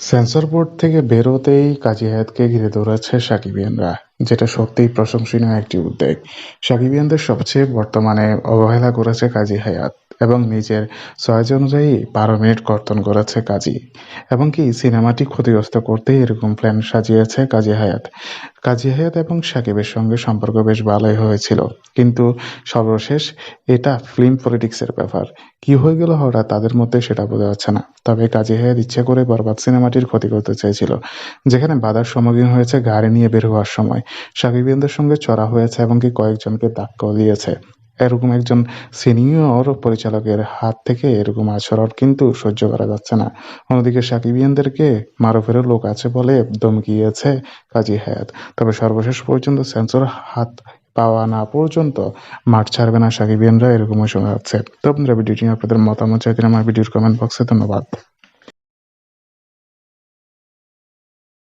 Censor board থেকে বেরোতেই কাজী হায়াতকে ঘিরে দৌড়াচ্ছে সাকিবিয়ানরা, যেটা সত্যিই প্রশংসনীয় একটি উদ্যোগ। সাকিবিয়ানদের সবচেয়ে বর্তমানে অবহেলা করেছে কাজী হায়াত। এবং নিজের চয়েস অনুযায়ী বারো মিনিট কর্তন করেছে কাজী। এবং কি, সিনেমাটি ক্ষতিগ্রস্ত করতেই এরকম প্ল্যান সাজিয়েছে কাজী হায়াত। কাজী হায়াত এবং সাকিবের সঙ্গে সম্পর্ক বেশ ভালোই হয়েছিল। কিন্তু সর্বশেষ এটা ফিল্ম পলিটিক্সের ব্যাপার। কি হয়ে গেল হঠাৎ তাদের মধ্যে সেটা বোঝা যাচ্ছে না। তবে কাজী হায়াত ইচ্ছে করে বরবাদ সিনেমাটির ক্ষতি করতে চেয়েছিল। যেখানে বাধার সম্মুখীন হয়েছে গাড়ি নিয়ে বের হওয়ার সময়। সাকিবিয়ানদের সঙ্গে চড়া হয়েছে এবং কি কয়েকজনকে ধাক্কাও দিয়েছে। এরকম একজন সিনিয়র পরিচালকের হাত থেকে এরকম আচরণ কিন্তু সহ্য করা যাচ্ছে না। অন্যদিকে সাকিবিয়ানদেরকে মারুফেরও লোক আছে বলে ধমকিয়েছে কাজী হায়াত। তবে সর্বশেষ পর্যন্ত সেন্সর হাত পাওয়া না পর্যন্ত মাঠ ছাড়বে না সাকিবিয়ানরা এরকমই শোনা যাচ্ছে। তো আপনারা ভিডিওটি আপনাদের মতামত চাইতেন আমার ভিডিওর কমেন্ট বক্সে ধন্যবাদ।